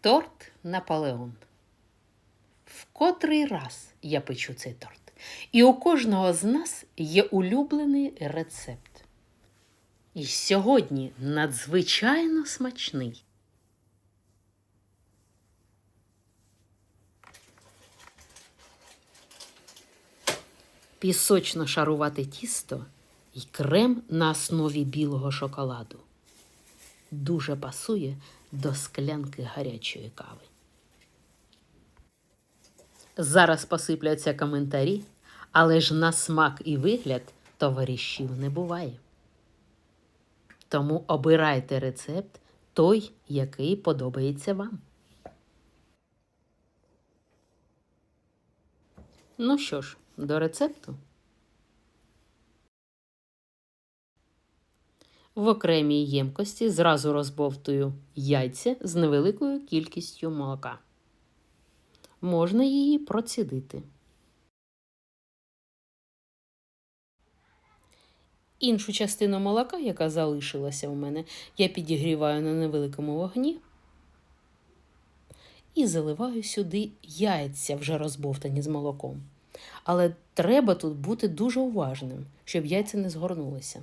Торт Наполеон. В котрий раз я печу цей торт. І у кожного з нас є улюблений рецепт. І сьогодні надзвичайно смачний. Пісочно шарувате тісто і крем на основі білого шоколаду. Дуже пасує до склянки гарячої кави. Зараз посипляться коментарі, але ж на смак і вигляд товаришів не буває. Тому обирайте рецепт той, який подобається вам. Ну що ж, до рецепту. В окремій ємкості зразу розбовтую яйця з невеликою кількістю молока. Можна її процідити. Іншу частину молока, яка залишилася у мене, я підігріваю на невеликому вогні і заливаю сюди яйця, вже розбовтані з молоком. Але треба тут бути дуже уважним, щоб яйця не згорнулися.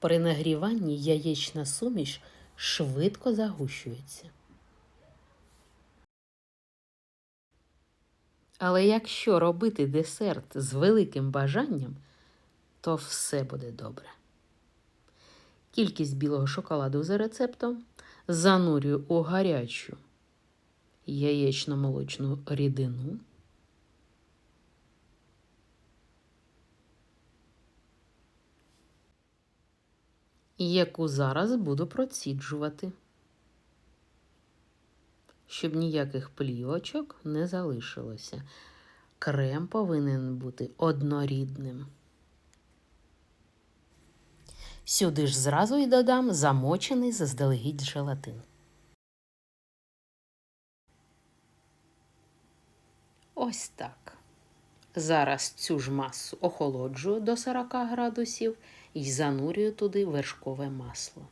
При нагріванні яєчна суміш швидко загущується. Але якщо робити десерт з великим бажанням, то все буде добре. Кількість білого шоколаду за рецептом занурюю у гарячу яєчно-молочну рідину. Яку зараз буду проціджувати, щоб ніяких плівочок не залишилося. Крем повинен бути однорідним. Сюди ж зразу і додам замочений заздалегідь желатин. Ось так. Зараз цю ж масу охолоджую до 40 градусів і занурюю туди вершкове масло.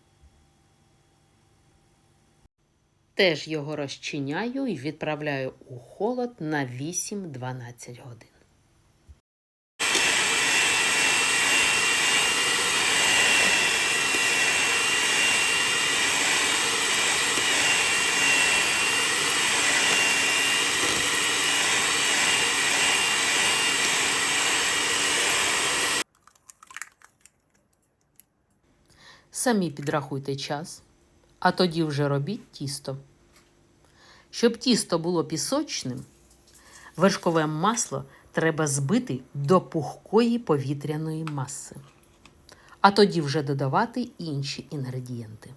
Теж його розчиняю і відправляю у холод на 8-12 годин. Самі підрахуйте час, а тоді вже робіть тісто. Щоб тісто було пісочним, вершкове масло треба збити до пухкої повітряної маси, а тоді вже додавати інші інгредієнти.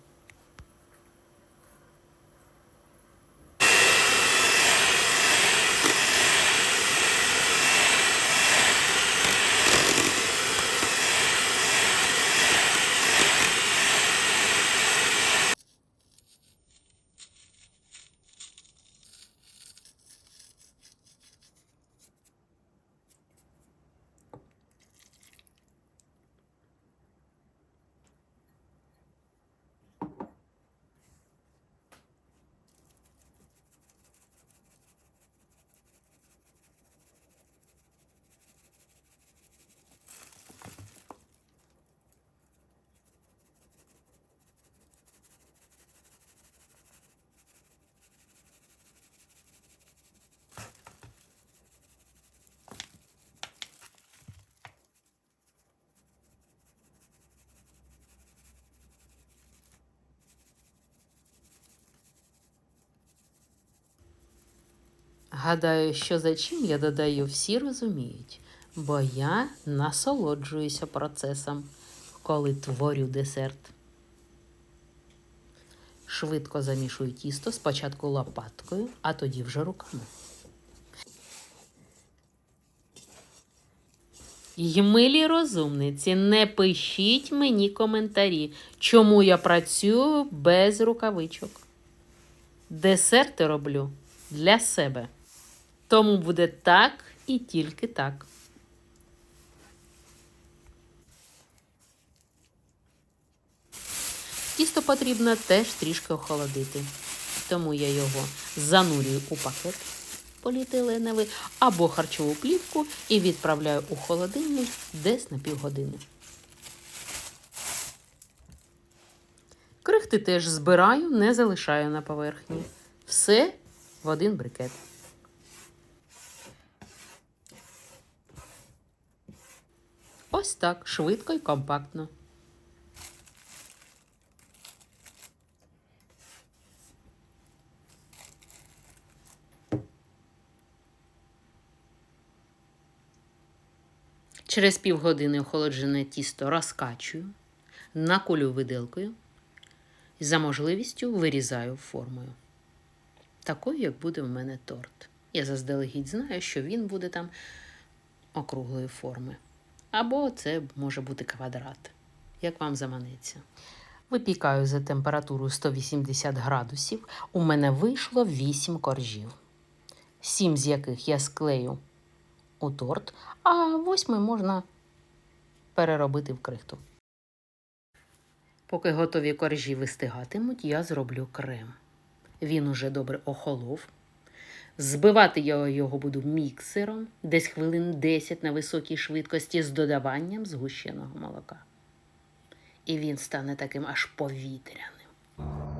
Гадаю, що за чим я додаю, всі розуміють, бо я насолоджуюся процесом, коли творю десерт. Швидко замішую тісто спочатку лопаткою, а тоді вже руками. Й милі розумниці, не пишіть мені коментарі, чому я працюю без рукавичок. Десерти роблю для себе. Тому буде так і тільки так. Тісто потрібно теж трішки охолодити. Тому я його занурюю у пакет поліетиленовий або харчову плівку і відправляю у холодильник десь на півгодини. Крихти теж збираю, не залишаю на поверхні. Все в один брикет. Ось так швидко і компактно. Через півгодини охолоджене тісто розкачую, наколю виделкою і за можливістю вирізаю формою. Такою, як буде в мене торт. Я заздалегідь знаю, що він буде там округлої форми. Або це може бути квадрат, як вам заманеться. Випікаю за температурою 180 градусів. У мене вийшло 8 коржів, 7 з яких я склею у торт, а восьмий можна переробити в крихту. Поки готові коржі вистигатимуть, я зроблю крем. Він уже добре охолов. Збивати я його буду міксером десь хвилин 10 на високій швидкості з додаванням згущеного молока. І він стане таким аж повітряним.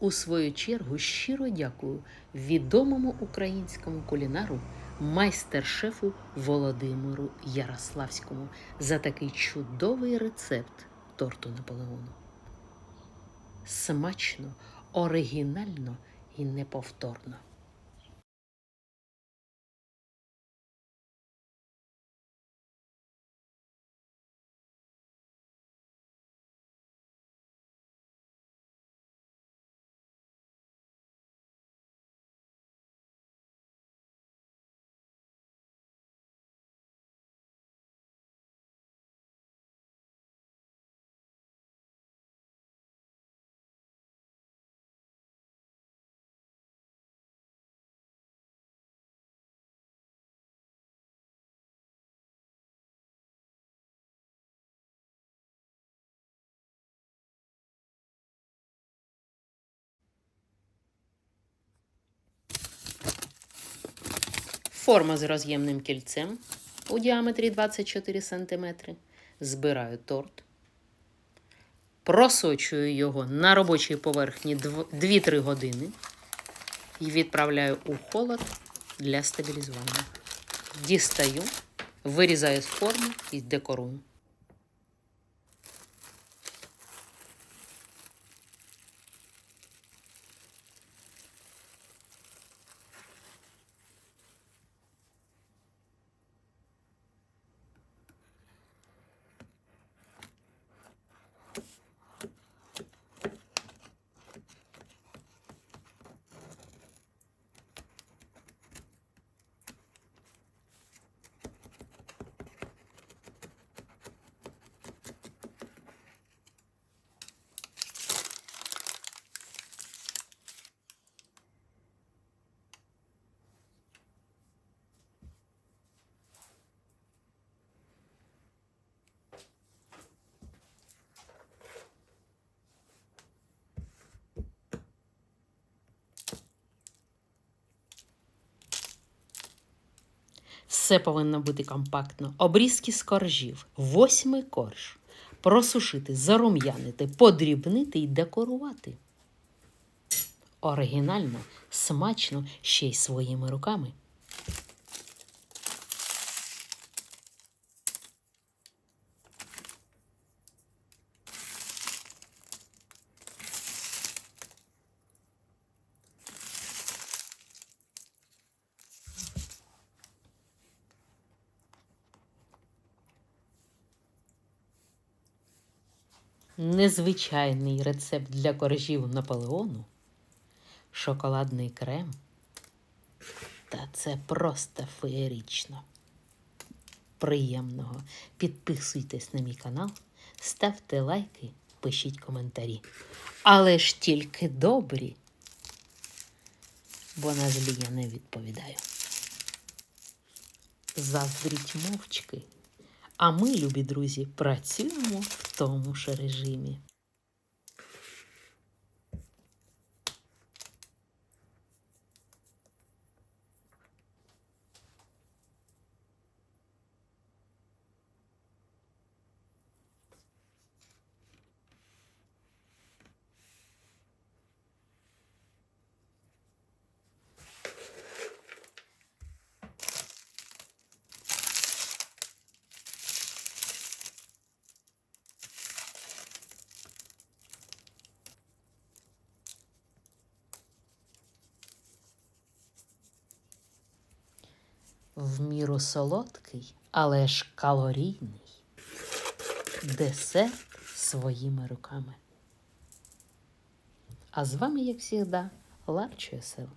У свою чергу щиро дякую відомому українському кулінару, майстер-шефу Володимиру Ярославському за такий чудовий рецепт торту Наполеону. Смачно, оригінально і неповторно. Форма з роз'ємним кільцем у діаметрі 24 см. Збираю торт. Просочую його на робочій поверхні 2-3 години і відправляю у холод для стабілізування. Дістаю, вирізаю з форми і декорую. Все повинно бути компактно. Обрізки з коржів, восьмий корж. Просушити, зарум'янити, подрібнити і декорувати. Оригінально, смачно, ще й своїми руками. Незвичайний рецепт для коржів Наполеону, шоколадний крем. Та це просто феєрично. Приємного. Підписуйтесь на мій канал, ставте лайки, пишіть коментарі. Але ж тільки добрі, бо на злі я не відповідаю. Заздріть мовчки. А ми, любі друзі, працюємо в тому ж режимі. В міру солодкий, але ж калорійний. Десерт своїми руками. А з вами, як завжди, Ларчо Сел.